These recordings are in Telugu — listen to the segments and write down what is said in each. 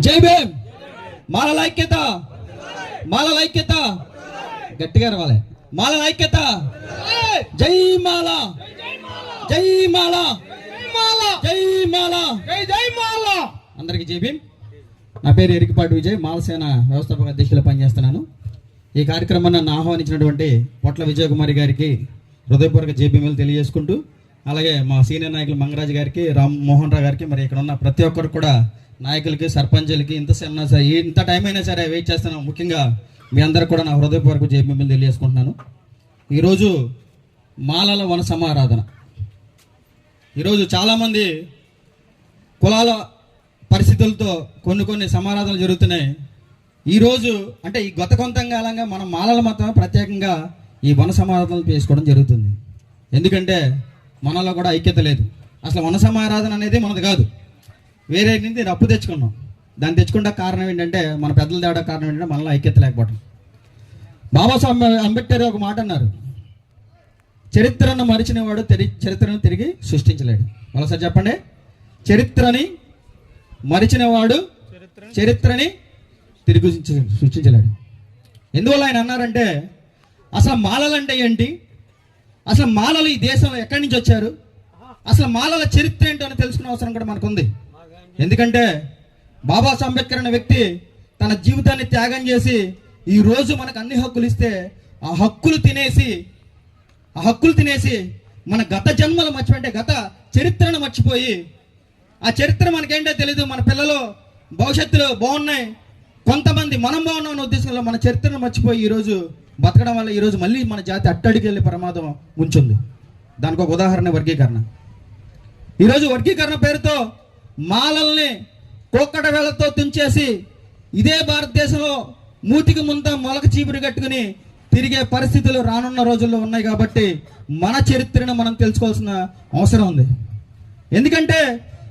జై భీమ్. మాల ఐక్యత మాల ఐక్యత గట్టిగా రావాలి మాల ఐక్యత జై మాల. జై మాల. జై మాల. జై జై మాల అందరికి జై భీమ్. నా పేరు ఎరికిపాటి విజయ్ మాలసేన వ్యవస్థాపక అధ్యక్షులు పనిచేస్తున్నాను. ఈ కార్యక్రమాన్ని నన్ను ఆహ్వానించినటువంటి పొట్ల విజయకుమారి గారికి హృదయపూర్వక జేబీమీలు తెలియజేసుకుంటూ అలాగే మా సీనియర్ నాయకులు మంగరాజు గారికి రామ్ మోహన్ రావు గారికి మరి ఇక్కడ ఉన్న ప్రతి ఒక్కరు కూడా నాయకులకి సర్పంచులకి ఇంత సన్న ఇంత టైం అయినా సరే వెయిట్ చేస్తున్నాను. ముఖ్యంగా మీ అందరు కూడా నా హృదయపూర్వక జేబీఎంఎల్ తెలియజేసుకుంటున్నాను. ఈరోజు మాలల వన సమారాధన. ఈరోజు చాలామంది కులాల పరిస్థితులతో కొన్ని కొన్ని సమారాధనలు జరుగుతున్నాయి. ఈరోజు అంటే ఈ గత కొంతకాలంగా మనం మాలలు మాత్రమే ప్రత్యేకంగా ఈ వన సమారాధనలు చేసుకోవడం జరుగుతుంది. ఎందుకంటే మనలో కూడా ఐక్యత లేదు. అసలు వన సమారాధన అనేది మనది కాదు. వేరే నుంచి అప్పు తెచ్చుకున్నాం. దాన్ని తెచ్చుకుంటే కారణం ఏంటంటే మన పెద్దలు తేడా కారణం ఏంటంటే మనలో ఐక్యత లేకపోవడం బాబాసాహెబ్ అంబేద్కర్ ఒక మాట అన్నారు. చరిత్రను మరిచిన వాడు తెరి చరిత్రను తిరిగి సృష్టించలేడు. మరోసారి చెప్పండి. చరిత్రని మరిచిన వాడు చరిత్రని తిరిగి సృష్టించలేడు. ఎందువల్ల ఆయన అన్నారంటే అసలు మాలలు అంటే ఏంటి? అసలు మాలలు ఈ దేశంలో ఎక్కడి నుంచి వచ్చారు? అసలు మాలల చరిత్ర ఏంటో అని తెలుసుకునే అవసరం కూడా మనకుంది. ఎందుకంటే బాబా అంబేద్కర్ అనే వ్యక్తి తన జీవితాన్ని త్యాగం చేసి ఈ రోజు మనకు అన్ని హక్కులు ఇస్తే ఆ హక్కులు తినేసి ఆ హక్కులు తినేసి మన గత జన్మలు మర్చిపోయింటే గత చరిత్రను మర్చిపోయి ఆ చరిత్ర మనకేంటో తెలీదు. మన పిల్లలు భవిష్యత్తులో బాగున్నాయి. కొంతమంది మనం బాగున్నాం ఉద్దేశంలో మన చరిత్రను మర్చిపోయి ఈరోజు బతకడం వల్ల ఈరోజు మళ్ళీ మన జాతి అట్టడికి వెళ్ళే ప్రమాదం ఉంచుంది దానికి ఒక ఉదాహరణ వర్గీకరణ. ఈరోజు వర్గీకరణ పేరుతో మాలల్ని కోక్కట వేళతో తుంచేసి ఇదే భారతదేశంలో మూతికి ముంద మొలక చీపురు కట్టుకుని తిరిగే పరిస్థితులు రానున్న రోజుల్లో ఉన్నాయి కాబట్టి మన చరిత్రను మనం తెలుసుకోవాల్సిన అవసరం ఉంది. ఎందుకంటే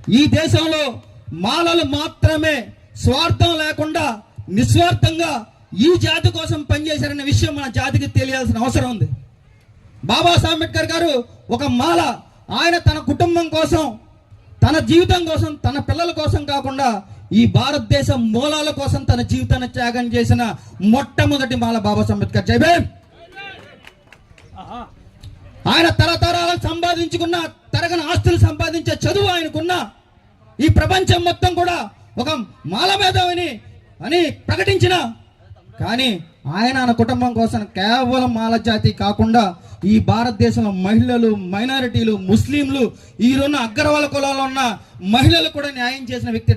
ఈ దేశంలో మాలలు మాత్రమే స్వార్థం లేకుండా నిస్వార్థంగా ఈ జాతి కోసం పనిచేశారనే విషయం మన జాతికి తెలియాల్సిన అవసరం ఉంది. బాబాసాహెబ్ అంబేద్కర్ గారు ఒక మాల ఆయన తన కుటుంబం కోసం తన జీవితం కోసం తన పిల్లల కోసం కాకుండా ఈ భారతదేశ మూలాల కోసం తన జీవితాన్ని త్యాగం చేసిన మొట్టమొదటి మాల బాబాసాహెబ్ అంబేద్కర్. జైబే ఆయన తరతరాలు సంపాదించుకున్న తరగని ఆస్తులు సంపాదించే చదువు ఆయనకున్న ఈ ప్రపంచం మొత్తం కూడా ఒక మాల మేధావిని అని ప్రకటించిన. కానీ ఆయన ఆయన కుటుంబం కోసం కేవలం మాలజాతి కాకుండా ఈ భారతదేశంలో మహిళలు మైనారిటీలు ముస్లింలు ఈరోజు అగ్రవాల కులాల్లో ఉన్న మహిళలు కూడా న్యాయం చేసిన వ్యక్తి